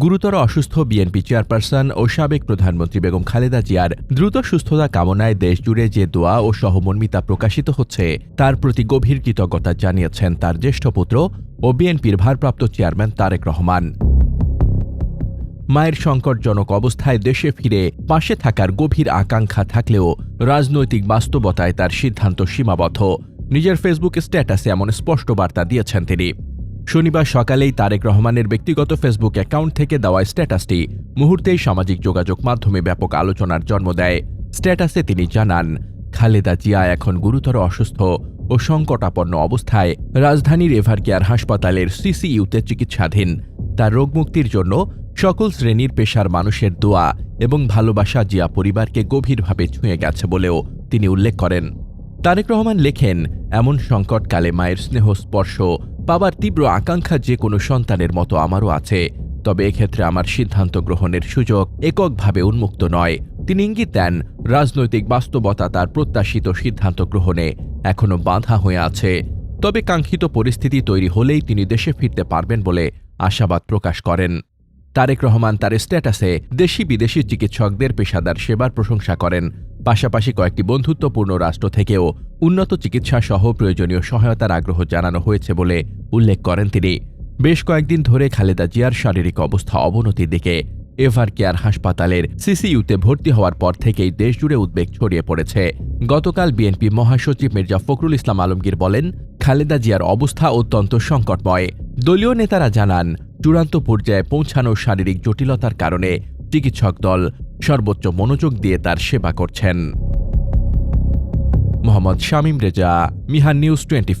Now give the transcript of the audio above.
গুরুতর অসুস্থ BNP chairperson ও সাবেক প্রধানমন্ত্রী বেগম খালেদা জিয়ার দ্রুত সুস্থতা কামনায় দেশজুড়ে যে দোয়া ও সহমর্মিতা প্রকাশিত হচ্ছে, তার প্রতি গভীর কৃতজ্ঞতা জানিয়েছেন তার জ্যেষ্ঠ পুত্র ও বিএনপির ভারপ্রাপ্ত চেয়ারম্যান তারেক রহমান। মায়ের সংকটজনক অবস্থায় দেশে ফিরে পাশে থাকার গভীর আকাঙ্ক্ষা থাকলেও রাজনৈতিক বাস্তবতায় তার সিদ্ধান্ত সীমাবদ্ধ। নিজের ফেসবুক স্ট্যাটাসে এমন স্পষ্ট বার্তা দিয়েছেন তিনি। শনিবার সকালেই তারেক রহমানের ব্যক্তিগত ফেসবুক অ্যাকাউন্ট থেকে দেওয়া স্ট্যাটাসটি মুহূর্তেই সামাজিক যোগাযোগ মাধ্যমে ব্যাপক আলোচনার জন্ম দেয়। স্ট্যাটাসে তিনি জানান, খালেদা জিয়া এখন গুরুতর অসুস্থ ও সংকটাপন্ন অবস্থায় রাজধানীর এভারকেয়ার হাসপাতালের সিসিইউতে চিকিৎসাধীন। তার রোগমুক্তির জন্য সকল শ্রেণির পেশার মানুষের দোয়া এবং ভালোবাসা জিয়া পরিবারকে গভীরভাবে ছুঁয়ে গেছে বলেও তিনি উল্লেখ করেন। তারেক রহমান লেখেন, এমন সংকটকালে মায়ের স্নেহ স্পর্শ পাবার তীব্র আকাঙ্ক্ষা যে কোনো সন্তানের মতো আমারও আছে, তবে এক্ষেত্রে আমার সিদ্ধান্ত গ্রহণের সুযোগ এককভাবে উন্মুক্ত নয়। তিনি ইঙ্গিত দেন, রাজনৈতিক বাস্তবতা তার প্রত্যাশিত সিদ্ধান্ত গ্রহণে এখনও বাঁধা হয়ে আছে। তবে কাঙ্ক্ষিত পরিস্থিতি তৈরি হলেই তিনি দেশে ফিরতে পারবেন বলে আশাবাদ প্রকাশ করেন। তারেক রহমান তার স্ট্যাটাসে দেশি বিদেশি চিকিৎসকদের পেশাদার সেবার প্রশংসা করেন। পাশাপাশি কয়েকটি বন্ধুত্বপূর্ণ রাষ্ট্র থেকেও উন্নত চিকিৎসা সহ প্রয়োজনীয় সহায়তার আগ্রহ জানানো হয়েছে বলে উল্লেখ করেন তিনি। বেশ কয়েকদিন ধরে খালেদা জিয়ার শারীরিক অবস্থা অবনতির দিকে এভার কেয়ার হাসপাতালের সিসিইউতে ভর্তি হওয়ার পর থেকেই দেশজুড়ে উদ্বেগ ছড়িয়ে পড়েছে। গতকাল বিএনপি মহাসচিব মির্জা ফখরুল ইসলাম আলমগীর বলেন, খালেদা জিয়ার অবস্থা অত্যন্ত সংকটময়। দলীয় নেতারা জানান চূড়ান্ত পর্যায়ে পৌঁছানোর শারীরিক জটিলতার কারণে চিকিৎসক দল সর্বোচ্চ মনোযোগ দিয়ে তার সেবা করছেন। Mohammad Shamim Reza, Mihan news twenty